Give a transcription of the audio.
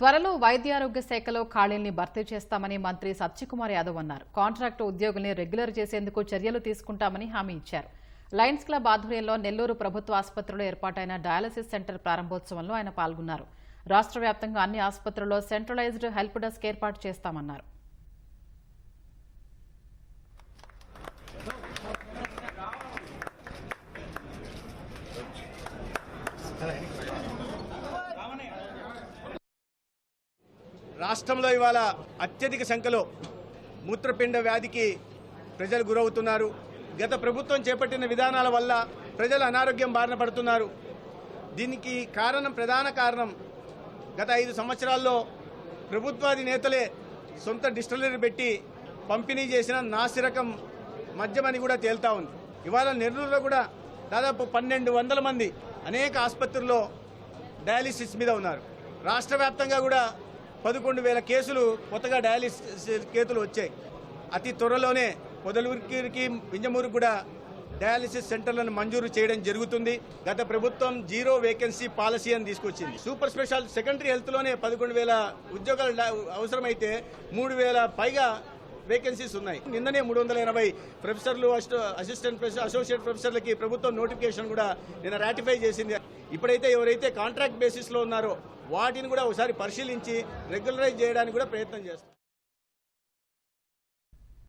త్వరలో వైద్యారోగ్య శాఖలో ఖాళీల్ని భర్తీ చేస్తామని మంత్రి సత్యకుమార్ యాదవ్ అన్నారు. కాంట్రాక్టు ఉద్యోగుల్ని రెగ్యులర్ చేసేందుకు చర్యలు తీసుకుంటామని హామీ ఇచ్చారు. లయన్స్ క్లబ్ ఆధ్వర్యంలో నెల్లూరు ప్రభుత్వ ఆసుపత్రిలో ఏర్పాటైన డయాలసిస్ సెంటర్ ప్రారంభోత్సవంలో ఆయన పాల్గొన్నారు. రాష్ట్ర వ్యాప్తంగా అన్ని ఆసుపత్రుల్లో సెంట్రలైజ్డ్ హెల్ప్ డెస్క్ ఏర్పాటు చేస్తామన్నారు. రాష్ట్రంలో ఇవాళ అత్యధిక సంఖ్యలో మూత్రపిండ వ్యాధికి ప్రజలు గురవుతున్నారు. గత ప్రభుత్వం చేపట్టిన విధానాల వల్ల ప్రజలు అనారోగ్యం బారిన పడుతున్నారు. దీనికి కారణం ప్రధాన కారణం గత ఐదు సంవత్సరాల్లో ప్రభుత్వాది నేతలే సొంత డిస్టిలరీ పెట్టి పంపిణీ చేసిన నాసిరకం మద్యమని కూడా తేల్తా ఉంది. ఇవాళ నెల్లూరులో కూడా దాదాపు పన్నెండు వందల మంది అనేక ఆసుపత్రుల్లో డయాలిసిస్ మీద ఉన్నారు. రాష్ట్ర వ్యాప్తంగా కూడా పదకొండు వేల కేసులు కొత్తగా డయాలిసిస్ కేసులు వచ్చాయి. అతి త్వరలోనే పొదలూరికి వింజమూరుకు కూడా డయాలిసిస్ సెంటర్లను మంజూరు చేయడం జరుగుతుంది. గత ప్రభుత్వం జీరో వేకెన్సీ పాలసీ అని తీసుకొచ్చింది. సూపర్ స్పెషల్ సెకండరీ హెల్త్లోనే పదకొండు వేల ఉద్యోగాలు అవసరమైతే మూడు వేల పైగా వేకెన్సీస్ ఉన్నాయి. నిన్ననే మూడు వందల ఎనభై ప్రొఫెసర్లు అసిస్టెంట్ ప్రొఫెసర్ అసోసియేట్ ప్రొఫెసర్లకి ప్రభుత్వం నోటిఫికేషన్ కూడా నిన్న రాటిఫై చేసింది. ఇప్పుడైతే ఎవరైతే కాంట్రాక్ట్ బేసిస్లో ఉన్నారో వాటిని కూడా ఒకసారి పరిశీలించి రెగ్యులరైజ్ చేయడానికి కూడా ప్రయత్నం చేస్తారు.